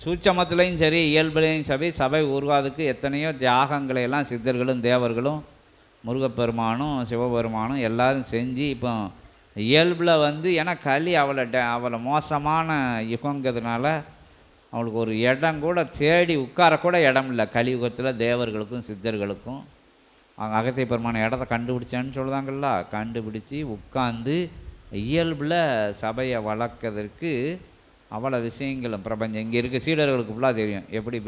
சூட்சமத்துலேயும் சரி இயல்புலேயும் சரி சபை உருவாதுக்கு எத்தனையோ தியாகங்களை எல்லாம் சித்தர்களும் தேவர்களும் முருகப்பெருமானும் சிவபெருமானும் எல்லாரும் செஞ்சு இப்போ இயல்பில் வந்து ஏன்னா களி அவளை ட அவளை மோசமான யுகங்கிறதுனால அவளுக்கு ஒரு இடம் கூட தேடி உட்காரக்கூட இடம் இல்லை. கலியுகத்தில் தேவர்களுக்கும் சித்தர்களுக்கும். அவங்க அகத்திய பெருமான இடத்த கண்டுபிடிச்சேன்னு சொல்லுதாங்கல்ல? கண்டுபிடிச்சி உட்காந்து இயல்பில் சபையை வளர்க்கறதற்கு அவ்வளோ விஷயங்களும் பிரபஞ்சம். இங்கே இருக்க சீடர்களுக்கு ஃபுல்லாக தெரியும். எப்படி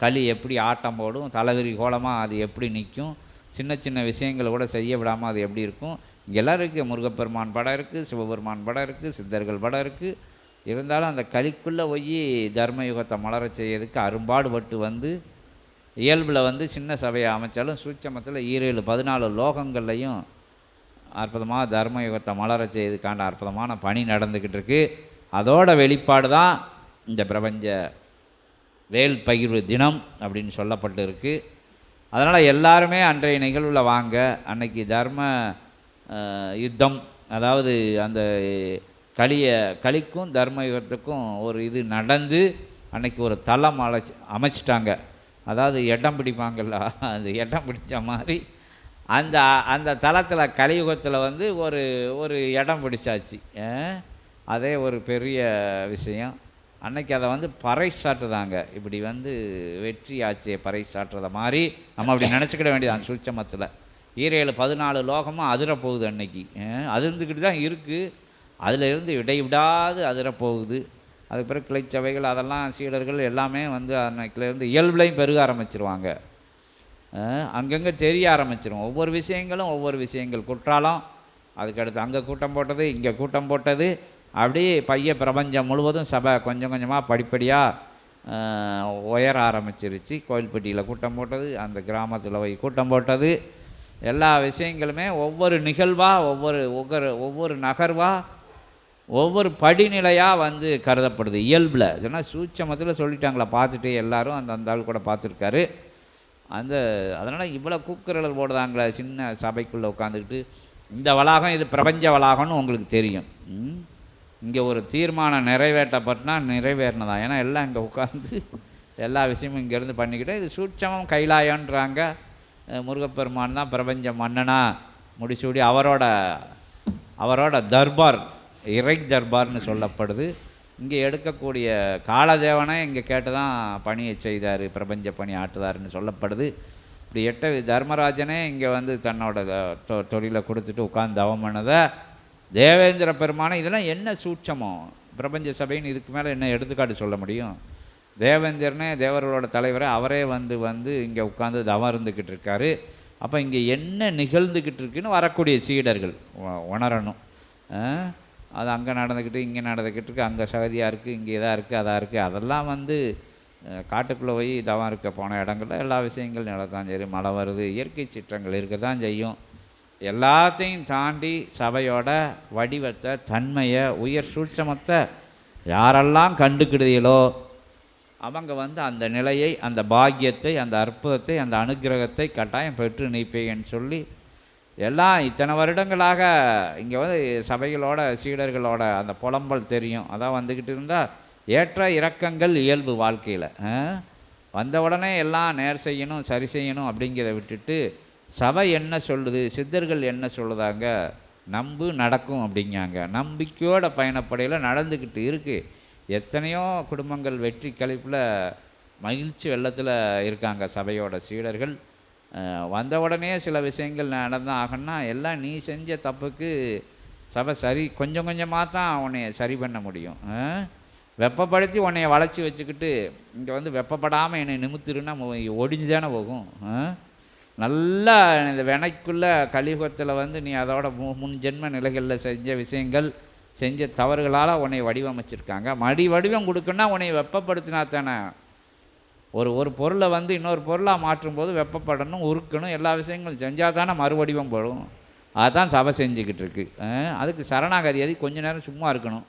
களி எப்படி ஆட்டம் போடும் தலைவிரி கோலமாக அது எப்படி நிற்கும் சின்ன சின்ன விஷயங்களை கூட செய்ய விடாமல் அது எப்படி இருக்கும். இங்கே எல்லாம் இருக்குது முருகப்பெருமான் படம் இருக்குது சிவபெருமான் படம் இருக்குது சித்தர்கள் படம் இருக்குது இருந்தாலும் அந்த களிக்குள்ளே போய் தர்மயுகத்தை மலர செய்யறதுக்கு அரும்பாடுபட்டு வந்து இயல்பில் வந்து சின்ன சபையை அமைச்சாலும் சூட்சமத்தில் ஈரேழு பதினாலு லோகங்கள்லையும் அற்புதமாக தர்மயுகத்தை மலர செய்யறதுக்கான அற்புதமான பணி நடந்துக்கிட்டு இருக்குது அதோட வெளிப்பாடு தான் இந்த பிரபஞ்ச வேல் பகிர்வு தினம் அப்படின்னு சொல்லப்பட்டு இருக்குது அதனால் எல்லாருமே அன்றைய நிகழ்வில் வாங்க அன்னைக்கு தர்ம யுத்தம் அதாவது அந்த களிய களிக்கும் தர்ம யுகத்துக்கும் ஒரு இது நடந்து அன்னைக்கு ஒரு தளம் அழைச்சி அமைச்சிட்டாங்க. அதாவது இடம் பிடிப்பாங்கல்ல அந்த இடம் பிடிச்ச மாதிரி அந்த அந்த தளத்தில் கலியுகத்தில் வந்து ஒரு ஒரு இடம் பிடிச்சாச்சு. அதே ஒரு பெரிய விஷயம். அன்னைக்கு அதை வந்து பறைசாற்றுதாங்க. இப்படி வந்து வெற்றி ஆட்சியை பறைசாற்றுறத மாதிரி நம்ம அப்படி நினச்சிக்கிட வேண்டியது சுட்சமத்தில். ஈரேழு பதினாலு லோகமும் அதிரப்போகுது அன்னைக்கு. அதிர்ந்துக்கிட்டு தான் இருக்குது அதில் இருந்து இடைவிடாது அதிரப்போகுது. அதுக்கு பிறகு கிளைச்சவைகள் அதெல்லாம் சீடர்கள் எல்லாமே வந்து அன்னைக்குலேருந்து இயல்புலையும் பெருக ஆரம்பிச்சிருவாங்க. அங்கங்கே தெரிய ஆரம்பிச்சிடும் ஒவ்வொரு விஷயங்களும் ஒவ்வொரு விஷயங்கள். குற்றாலம் அதுக்கடுத்து அங்கே கூட்டம் போட்டது இங்கே கூட்டம் போட்டது. அப்படியே பைய பிரபஞ்சம் முழுவதும் சபை கொஞ்சம் கொஞ்சமாக படிப்படியாக உயர ஆரம்பிச்சிருச்சு. கோயில்பட்டியில் கூட்டம் போட்டது அந்த கிராமத்தில் போய் கூட்டம் போட்டது. எல்லா விஷயங்களுமே ஒவ்வொரு நிகழ்வாக ஒவ்வொரு ஒவ்வொரு ஒவ்வொரு நகர்வாக ஒவ்வொரு படிநிலையாக வந்து கருதப்படுது. இயல்பில். ஏன்னா சூட்சமத்தில் சொல்லிட்டாங்களா பார்த்துட்டு எல்லாரும் அந்த அந்த ஆள் கூட பார்த்துருக்காரு. அந்த அதனால் இவ்வளோ கூக்குரல் போடுதாங்களே சின்ன சபைக்குள்ளே உட்காந்துக்கிட்டு இந்த வளாகம் இது பிரபஞ்ச வளாகம்னு உங்களுக்கு தெரியும். இங்கே ஒரு தீர்மானம் நிறைவேற்றப்பட்டனா நிறைவேறினதான் ஏன்னா எல்லாம் இங்கே உட்காந்து எல்லா விஷயமும் இங்கேருந்து பண்ணிக்கிட்டு இது சூட்சமம் கைலாயன்றாங்க. முருகப்பெருமான் தான் பிரபஞ்ச மன்னனா. முடிசூடி அவரோட அவரோட தர்பார் இறை தர்பார்னு சொல்லப்படுது. இங்கே எடுக்கக்கூடிய காலதேவனை இங்கே கேட்டு தான் பணியை செய்தார் பிரபஞ்ச பணி ஆற்றுதாருன்னு சொல்லப்படுது. இப்படி எட்ட தர்மராஜனே இங்கே வந்து தன்னோட தொ- தொழிலை கொடுத்துட்டு உட்காந்து தவம் பண்ணதை தேவேந்திர பெருமானை இதெல்லாம் என்ன சூட்சமோ? பிரபஞ்ச சபைன்னு இதுக்கு மேலே என்ன எடுத்துக்காட்டு சொல்ல முடியும்? தேவேந்திரனே தேவர்களோட தலைவரை அவரே வந்து வந்து இங்கே உட்காந்து தவம் இருந்துக்கிட்டு இருக்காரு. அப்போ இங்கே என்ன நிகழ்ந்துக்கிட்டு இருக்குன்னு வரக்கூடிய சீடர்கள் உணரணும். அது அங்கே நடந்துக்கிட்டு இங்கே நடந்துக்கிட்டு இருக்கு அங்கே சகதியாக இருக்குது இங்கே இதாக இருக்குது அதாக இருக்குது அதெல்லாம் வந்து காட்டுக்குள்ளே போய் தவம் இருக்க போன இடங்கள்ல எல்லா விஷயங்களும் நடத்தான் சரி மழை வருது இயற்கை சீற்றங்கள் இருக்க தான் செய்யும். எல்லாத்தையும் தாண்டி சபையோட வடிவத்தை தன்மையை உயர் சூட்சமத்தை யாரெல்லாம் கண்டுக்கிடுதீங்களோ அவங்க வந்து அந்த நிலையை அந்த பாக்கியத்தை அந்த அற்புதத்தை அந்த அனுக்கிரகத்தை கட்டாயம் பெற்று நீப்பேன்னு சொல்லி எல்லாம் இத்தனை வருடங்களாக இங்கே வந்து சபைகளோட சீடர்களோட அந்த புலம்பல் தெரியும். அதான் வந்துக்கிட்டு இருந்தால் ஏற்ற இறக்கங்கள் இயல்பு வாழ்க்கையில். வந்த உடனே எல்லாம் நேர் செய்யணும் சரி செய்யணும் அப்படிங்கிறத விட்டுட்டு சபை என்ன சொல்லுது சித்தர்கள் என்ன சொல்லுதாங்க நம்பு நடக்கும் அப்படிங்காங்க நம்பிக்கையோட பயணப்படையில் நடந்துக்கிட்டு இருக்குது எத்தனையோ குடும்பங்கள் வெற்றி கழிப்பில் மகிழ்ச்சி வெள்ளத்தில் இருக்காங்க சபையோட சீடர்கள். வந்த உடனே சில விஷயங்கள் நடந்தால் ஆகணும்னா எல்லாம் நீ செஞ்ச தப்புக்கு சபை சரி கொஞ்சம் கொஞ்சமாக தான் உன்னைய சரி பண்ண முடியும். வெப்பப்படுத்தி உன்னைய வளைச்சி வச்சுக்கிட்டு இங்கே வந்து வெப்பப்படாமல் என்னை நிமித்துருன்னா ஒடிஞ்சு தானே போகும். நல்லா இந்த வினைக்குள்ள கலியுகத்தில் வந்து நீ அதோட மு முன் ஜென்ம நிலைகளில் செஞ்ச விஷயங்கள் செஞ்ச தவறுகளால் உன்னை வடிவமைச்சிருக்காங்க. மடி வடிவம் கொடுக்குன்னா உன்னை வெப்பப்படுத்தினா தானே. ஒரு ஒரு பொருளை வந்து இன்னொரு பொருளாக மாற்றும்போது வெப்பப்படணும் உருக்கணும் எல்லா விஷயங்களும் செஞ்சால் தானே மறுவடிவம் படும் அதுதான் சபை செஞ்சுக்கிட்டு இருக்கு. அதுக்கு சரணாகதி அது கொஞ்ச நேரம் சும்மா இருக்கணும்.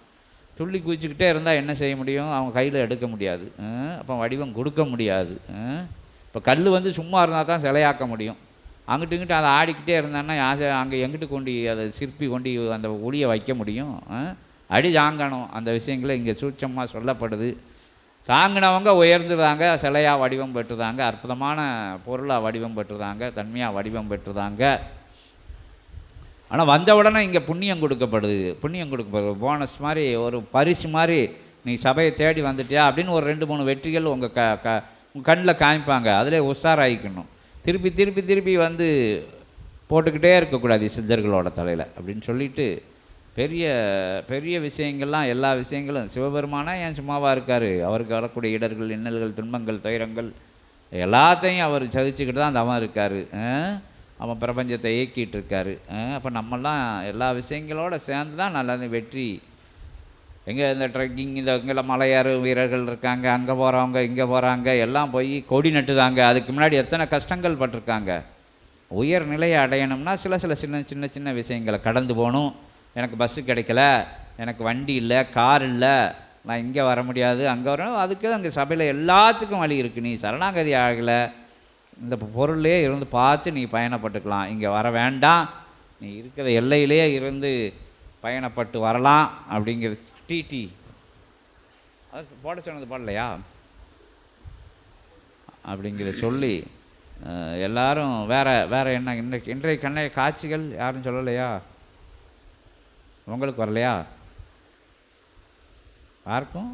துள்ளி குதிச்சுக்கிட்டே இருந்தால் என்ன செய்ய முடியும்? அவங்க கையில் எடுக்க முடியாது. அப்போ வடிவம் கொடுக்க முடியாது. இப்போ கல் வந்து சும்மா இருந்தால் தான் சிலையாக்க முடியும். அங்கிட்டு இங்கிட்டு அதை ஆடிக்கிட்டே இருந்தான்னா ஆசை அங்கே எங்கிட்டு கொண்டு அதை சிற்பி கொண்டு அந்த ஒளியை வைக்க முடியும்? அடி தாங்கணும். அந்த விஷயங்களை இங்கே சூட்சமாக சொல்லப்படுது. தாங்கினவங்க உயர்ந்துதாங்க சிலையாக வடிவம் பெற்றுதாங்க அற்புதமான பொருளாக வடிவம் பெற்றுதாங்க தன்மையாக வடிவம் பெற்றுதாங்க. ஆனால் வந்த உடனே இங்கே புண்ணியம் கொடுக்கப்படுது. புண்ணியம் கொடுக்கப்படுது. போனஸ் மாதிரி ஒரு பரிசு மாதிரி நீ சபையை தேடி வந்துட்டியா அப்படின்னு ஒரு ரெண்டு மூணு வெற்றிகள் உங்கள் க க கண்ணில் காமிப்பாங்க. அதிலே உஷாராயிக்கணும். திருப்பி திருப்பி திருப்பி வந்து போட்டுக்கிட்டே இருக்கக்கூடாது சித்தர்களோட தலையில் அப்படின்னு சொல்லிட்டு பெரிய பெரிய விஷயங்கள்லாம் எல்லா விஷயங்களும். சிவபெருமானா ஏன் சும்மாவாக இருக்கார்? அவருக்கு வரக்கூடிய இடர்கள் இன்னல்கள் துன்பங்கள் துயரங்கள் எல்லாத்தையும் அவர் சதிச்சுக்கிட்டு தான் தவம் இருக்கார். அவன் பிரபஞ்சத்தை இயக்கிட்டு இருக்காரு. அப்போ நம்மெல்லாம் எல்லா விஷயங்களோட சேர்ந்து தான் நல்லது வெற்றி எங்கே இந்த ட்ரெக்கிங் இந்த இங்கே மலையாறு வீரர்கள் இருக்காங்க அங்கே போகிறவங்க இங்கே போகிறாங்க எல்லாம் போய் கொடி நட்டுதாங்க. அதுக்கு முன்னாடி எத்தனை கஷ்டங்கள் பட்டிருக்காங்க. உயர் நிலையை அடையணும்னா சில சில சின்ன சின்ன சின்ன விஷயங்களை கடந்து போகணும். எனக்கு பஸ்ஸு கிடைக்கல எனக்கு வண்டி இல்லை கார் இல்லை நான் இங்கே வர முடியாது அங்கே வரணும் அதுக்கு அங்கே சபையில் எல்லாத்துக்கும் வழி இருக்குது நீ சரணாகதி ஆகலை. இந்த பொருளே இருந்து பார்த்து நீ பயணப்பட்டுக்கலாம். இங்கே வர வேண்டாம். நீ இருக்கிற எல்லையிலேயே இருந்து பயணப்பட்டு வரலாம் அப்படிங்கிற டிடி அதுக்கு போட சொன்னது பாடலையா? அப்படிங்கிறத சொல்லி எல்லாரும் வேற வேறு என்ன இன்றைக்கு இன்றைய கண்ணைய காட்சிகள் யாரும் சொல்லலையா? உங்களுக்கு வரலையா? யாருக்கும்?